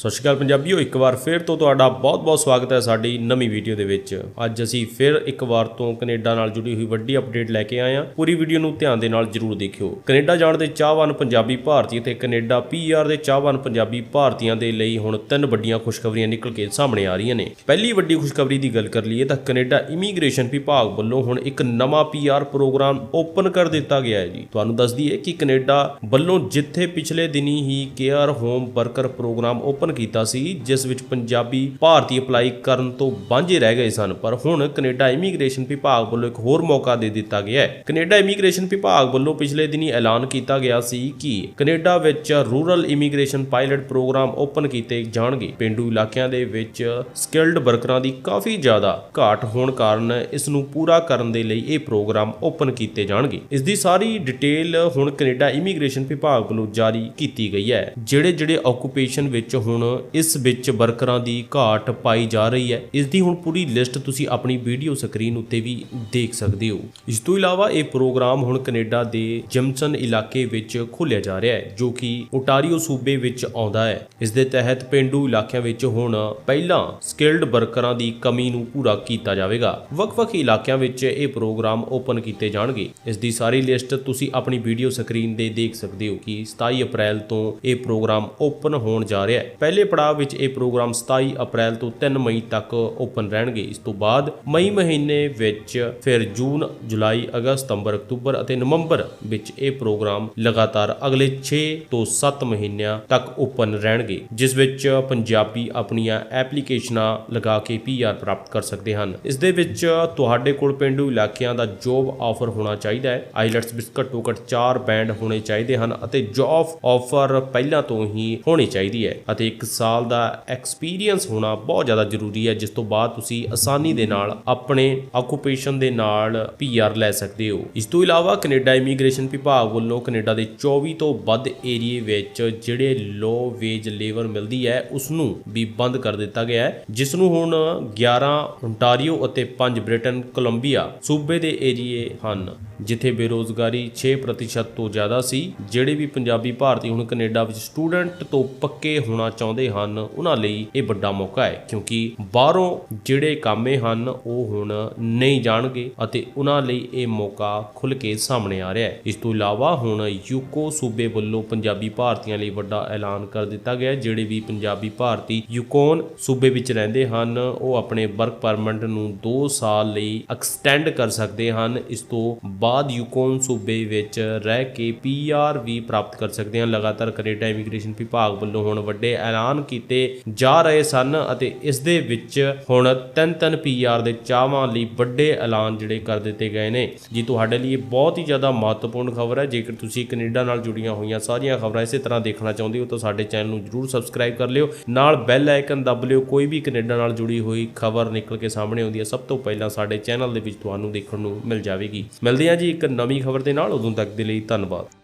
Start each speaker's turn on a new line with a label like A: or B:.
A: ਸਤਿ ਸ਼੍ਰੀ ਅਕਾਲ ਪੰਜਾਬੀਓ, ਇੱਕ ਵਾਰ ਫਿਰ ਤੋਂ ਤੁਹਾਡਾ ਬਹੁਤ-ਬਹੁਤ ਸਵਾਗਤ ਹੈ ਸਾਡੀ ਨਵੀਂ ਵੀਡੀਓ ਦੇ ਵਿੱਚ। ਅੱਜ ਅਸੀਂ ਫਿਰ ਇੱਕ ਵਾਰ ਤੋਂ ਕੈਨੇਡਾ ਨਾਲ ਜੁੜੀ ਹੋਈ ਵੱਡੀ ਅਪਡੇਟ ਲੈ ਕੇ ਆਏ ਹਾਂ। ਪੂਰੀ ਵੀਡੀਓ ਨੂੰ ਧਿਆਨ ਦੇ ਨਾਲ ਜਰੂਰ ਦੇਖਿਓ। ਕੈਨੇਡਾ ਜਾਣ ਦੇ ਚਾਹਵਾਨ ਪੰਜਾਬੀ ਭਾਰਤੀ ਅਤੇ ਕੈਨੇਡਾ ਪੀਆਰ ਦੇ ਚਾਹਵਾਨ ਪੰਜਾਬੀ ਭਾਰਤੀਆਂ ਦੇ ਲਈ ਹੁਣ ਤਿੰਨ ਵੱਡੀਆਂ ਖੁਸ਼ਖਬਰੀਆਂ ਨਿਕਲ ਕੇ ਸਾਹਮਣੇ ਆ ਰਹੀਆਂ ਨੇ। ਪਹਿਲੀ ਵੱਡੀ ਖੁਸ਼ਖਬਰੀ ਦੀ ਗੱਲ ਕਰ ਲਈਏ ਤਾਂ ਕੈਨੇਡਾ ਇਮੀਗ੍ਰੇਸ਼ਨ ਵਿਭਾਗ ਵੱਲੋਂ ਹੁਣ ਇੱਕ ਨਵਾਂ ਪੀਆਰ ਪ੍ਰੋਗਰਾਮ ਓਪਨ ਕਰ ਦਿੱਤਾ ਗਿਆ ਹੈ ਜੀ। ਤੁਹਾਨੂੰ ਦੱਸ ਦਈਏ ਕਿ ਕੈਨੇਡਾ ਵੱਲੋਂ ਜਿੱਥੇ ਪਿਛਲੇ ਦਿਨੀ ਹੀ care home worker programme open ਕੀਤਾ ਸੀ, ਜਿਸ ਵਿੱਚ ਪੰਜਾਬੀ ਭਾਰਤੀ ਅਪਲਾਈ ਕਰਨ ਤੋਂ ਵਾਂਝੇ ਰਹਿ ਗਏ ਸਨ। ਪਰ ਹੁਣ ਕੈਨੇਡਾ ਇਮੀਗ੍ਰੇਸ਼ਨ ਵਿਭਾਗ ਵੱਲੋਂ ਇੱਕ ਹੋਰ ਮੌਕਾ ਦੇ ਦਿੱਤਾ ਗਿਆ ਹੈ। ਕੈਨੇਡਾ ਇਮੀਗ੍ਰੇਸ਼ਨ ਵਿਭਾਗ ਵੱਲੋਂ ਪਿਛਲੇ ਦਿਨੀ ਐਲਾਨ ਕੀਤਾ ਗਿਆ ਸੀ ਕਿ ਕੈਨੇਡਾ ਵਿੱਚ rural immigration pilot programme open ਕੀਤੇ ਜਾਣਗੇ। ਪਿੰਡੂ ਇਲਾਕਿਆਂ ਦੇ ਵਿੱਚ ਸਕਿਲਡ ਵਰਕਰਾਂ ਦੀ ਕਾਫੀ ਜ਼ਿਆਦਾ ਘਾਟ ਹੋਣ ਕਾਰਨ ਇਸ ਨੂੰ ਪੂਰਾ ਕਰਨ ਦੇ ਲਈ ਇਹ ਪ੍ਰੋਗਰਾਮ ਓਪਨ ਕੀਤੇ ਜਾਣਗੇ। ਇਸ ਦੀ ਸਾਰੀ ਡਿਟੇਲ ਹੁਣ ਕੈਨੇਡਾ ਇਮੀਗ੍ਰੇਸ਼ਨ ਵਿਭਾਗ ਵੱਲੋਂ ਜਾਰੀ ਕੀਤੀ ਗਈ ਹੈ ਜਿਹੜੇ ਜਿਹੜੇ ਆਕੂਪੇਸ਼ਨ ਵਿੱਚ ਹੁਣ ਇਸ ਵਿੱਚ ਵਰਕਰਾਂ ਦੀ ਘਾਟ ਪਾਈ ਜਾ ਰਹੀ ਹੈ। ਇਸ ਦੀ ਹੁਣ ਪੂਰੀ ਲਿਸਟ ਤੁਸੀਂ ਆਪਣੀ ਵੀਡੀਓ ਸਕਰੀਨ ਉੱਤੇ ਵੀ ਦੇਖ ਸਕਦੇ ਹੋ। ਇਸ ਤੋਂ ਇਲਾਵਾ ਇਹ ਪ੍ਰੋਗਰਾਮ ਹੁਣ ਕੈਨੇਡਾ ਦੇ ਜਿਮਸਨ ਇਲਾਕੇ ਵਿੱਚ ਖੋਲ੍ਹਿਆ ਜਾ ਰਿਹਾ ਹੈ, ਜੋ ਕਿ ਓਟਾਰੀਓ ਸੂਬੇ ਵਿੱਚ ਆਉਂਦਾ ਹੈ। ਇਸ ਦੇ ਤਹਿਤ ਪਿੰਡੂ ਇਲਾਕਿਆਂ ਵਿੱਚ ਹੁਣ ਪਹਿਲਾਂ ਸਕਿਲਡ ਵਰਕਰਾਂ ਦੀ ਕਮੀ ਨੂੰ ਪੂਰਾ ਕੀਤਾ ਜਾਵੇਗਾ। ਵੱਖ-ਵੱਖ ਇਲਾਕਿਆਂ ਵਿੱਚ ਇਹ ਪ੍ਰੋਗਰਾਮ ਓਪਨ ਕੀਤੇ ਜਾਣਗੇ। ਇਸ ਦੀ ਸਾਰੀ ਲਿਸਟ ਤੁਸੀਂ ਆਪਣੀ ਵੀਡੀਓ ਸਕਰੀਨ ਤੇ ਦੇਖ ਸਕਦੇ ਹੋ ਕਿ 27 ਅਪ੍ਰੈਲ ਤੋਂ ਇਹ ਪ੍ਰੋਗਰਾਮ ਓਪਨ ਹੋਣ ਜਾ ਰਿਹਾ ਹੈ। ਪਹਿਲੇ ਪੜਾਅ ਵਿੱਚ ਇਹ ਪ੍ਰੋਗਰਾਮ 27 ਅਪ੍ਰੈਲ ਤੋਂ 3 ਮਈ ਤੱਕ ਓਪਨ ਰਹਿਣਗੇ। ਇਸ ਤੋਂ ਬਾਅਦ ਮਈ ਮਹੀਨੇ ਵਿੱਚ ਫਿਰ ਜੂਨ, ਜੁਲਾਈ, ਅਗਸਤ, ਸਤੰਬਰ, ਅਕਤੂਬਰ ਅਤੇ ਨਵੰਬਰ ਵਿੱਚ ਇਹ ਪ੍ਰੋਗਰਾਮ ਲਗਾਤਾਰ ਅਗਲੇ 6 ਤੋਂ 7 ਮਹੀਨਿਆਂ ਤੱਕ ਓਪਨ ਰਹਿਣਗੇ, ਜਿਸ ਵਿੱਚ ਪੰਜਾਬੀ ਆਪਣੀਆਂ ਐਪਲੀਕੇਸ਼ਨਾਂ ਲਗਾ ਕੇ ਪੀਆਰ ਪ੍ਰਾਪਤ ਕਰ ਸਕਦੇ ਹਨ। ਇਸ ਦੇ ਵਿੱਚ ਤੁਹਾਡੇ ਕੋਲ ਪਿੰਡੂ ਇਲਾਕਿਆਂ ਦਾ ਜੋਬ ਆਫਰ ਹੋਣਾ ਚਾਹੀਦਾ ਹੈ। ਆਈਲੈਟਸ ਵਿੱਚ ਘੱਟੋ ਘੱਟ 4 ਬੈਂਡ ਹੋਣੇ ਚਾਹੀਦੇ ਹਨ ਅਤੇ ਜੌਬ ਆਫਰ ਪਹਿਲਾਂ ਤੋਂ ਹੀ ਹੋਣੀ ਚਾਹੀਦੀ ਹੈ ਅਤੇ 1 ਸਾਲ ਦਾ ਐਕਸਪੀਰੀਅੰਸ ਹੋਣਾ ਬਹੁਤ ਜ਼ਿਆਦਾ ਜ਼ਰੂਰੀ ਹੈ, ਜਿਸ ਤੋਂ ਬਾਅਦ ਤੁਸੀਂ ਆਸਾਨੀ ਦੇ ਨਾਲ ਆਪਣੇ ਆਕੂਪੇਸ਼ਨ ਦੇ ਨਾਲ ਪੀਆਰ ਲੈ ਸਕਦੇ ਹੋ। ਇਸ ਤੋਂ ਇਲਾਵਾ ਕੈਨੇਡਾ ਇਮੀਗ੍ਰੇਸ਼ਨ ਵਿਭਾਗ ਵੱਲੋਂ ਕੈਨੇਡਾ ਦੇ 24 ਤੋਂ ਵੱਧ ਏਰੀਏ ਵਿੱਚ ਜਿਹੜੇ ਲੋ ਵੇਜ ਲੇਬਰ ਮਿਲਦੀ ਹੈ ਉਸ ਨੂੰ ਵੀ ਬੰਦ ਕਰ ਦਿੱਤਾ ਗਿਆ ਹੈ, ਜਿਸ ਨੂੰ ਹੁਣ 11 ਓਨਟਾਰੀਓ ਅਤੇ 5 ਬ੍ਰਿਟਨ ਕੋਲੰਬੀਆ ਸੂਬੇ ਦੇ ਏਰੀਏ ਹਨ, ਜਿੱਥੇ ਬੇਰੋਜ਼ਗਾਰੀ 6% ਤੋਂ ਜ਼ਿਆਦਾ ਸੀ, ਜਿਹੜੇ ਵੀ ਪੰਜਾਬੀ ਭਾਰਤੀ ਹੁਣ ਕੈਨੇਡਾ ਵਿੱਚ ਸਟੂਡੈਂਟ ਤੋਂ ਪੱਕੇ ਹੋਣਾ ਚਾਹੁੰਦੇ ਹਨ, ਉਹਨਾਂ ਲਈ ਇਹ ਵੱਡਾ ਮੌਕਾ ਹੈ ਕਿਉਂਕਿ ਬਾਹਰੋਂ ਜਿਹੜੇ ਕਾਮੇ ਹਨ, ਉਹ ਹੁਣ ਨਹੀਂ ਜਾਣਗੇ ਅਤੇ ਉਹਨਾਂ ਲਈ ਇਹ ਮੌਕਾ ਖੁੱਲ ਕੇ ਸਾਹਮਣੇ ਆ ਰਿਹਾ ਹੈ। ਇਸ ਤੋਂ ਇਲਾਵਾ ਹੁਣ ਯੂਕੋ ਸੂਬੇ ਵੱਲੋਂ ਪੰਜਾਬੀ ਭਾਰਤੀਆਂ ਲਈ ਵੱਡਾ ਐਲਾਨ ਕਰ ਦਿੱਤਾ ਗਿਆ ਜਿਹੜੇ ਵੀ ਪੰਜਾਬੀ ਭਾਰਤੀ ਯੂਕੋਨ ਸੂਬੇ ਵਿੱਚ ਰਹਿੰਦੇ ਹਨ, ਉਹ ਆਪਣੇ ਵਰਕ ਪਰਮਿਟ ਨੂੰ 2 ਸਾਲ ਲਈ ਐਕਸਟੈਂਡ ਕਰ ਸਕਦੇ ਹਨ। ਇਸ ਤੋਂ ਬਾਅਦ ਯੂਕੋਨ ਸੂਬੇ ਵਿੱਚ ਰਹਿ ਕੇ ਪੀਆਰ ਵੀ ਪ੍ਰਾਪਤ ਕਰ ਸਕਦੇ ਹਨ। ਲਗਾਤਾਰ ਕੈਨੇਡਾ ਇਮੀਗ੍ਰੇਸ਼ਨ ਵਿਭਾਗ ਵੱਲੋਂ ਹੁਣ ਵੱਡੇ ਐਲਾਨ ਕੀਤੇ ਜਾ ਰਹੇ ਸਨ ਅਤੇ ਇਸ ਦੇ ਵਿੱਚ ਹੁਣ ਤਿੰਨ ਤਿੰਨ ਪੀਆਰ ਦੇ ਚਾਹਵਾਂ ਲਈ ਵੱਡੇ ਐਲਾਨ ਜਿਹੜੇ ਕਰ ਦਿੱਤੇ ਗਏ ਨੇ। ਜੀ, ਤੁਹਾਡੇ ਲਈ ਇਹ ਬਹੁਤ ਹੀ ਜ਼ਿਆਦਾ ਮਹੱਤਵਪੂਰਨ ਖਬਰ ਹੈ। ਜੇਕਰ ਤੁਸੀਂ ਕੈਨੇਡਾ ਨਾਲ ਜੁੜੀਆਂ ਹੋਈਆਂ ਸਾਰੀਆਂ ਖਬਰਾਂ ਇਸੇ ਤਰ੍ਹਾਂ ਦੇਖਣਾ ਚਾਹੁੰਦੇ ਹੋ, ਤਾਂ ਸਾਡੇ ਚੈਨਲ ਨੂੰ ਜਰੂਰ ਸਬਸਕ੍ਰਾਈਬ ਕਰ ਲਿਓ। ਨਾਲ ਬੈਲ ਆਈਕਨ ਦਬ ਲਿਓ। ਕੋਈ ਵੀ ਕੈਨੇਡਾ ਨਾਲ ਜੁੜੀ ਹੋਈ ਖਬਰ ਨਿਕਲ ਕੇ ਸਾਹਮਣੇ ਆਉਂਦੀ ਹੈ, ਸਭ ਤੋਂ ਪਹਿਲਾਂ ਸਾਡੇ ਚੈਨਲ ਦੇ ਵਿੱਚ ਤੁਹਾਨੂੰ ਦੇਖਣ ਨੂੰ ਮਿਲ ਜਾਵੇਗੀ। ਮਿਲਦੇ ਹਾਂ ਜੀ ਇੱਕ ਨਵੀਂ ਖਬਰ ਦੇ ਨਾਲ। ਉਦੋਂ ਤੱਕ ਦੇ ਲਈ ਧੰਨਵਾਦ।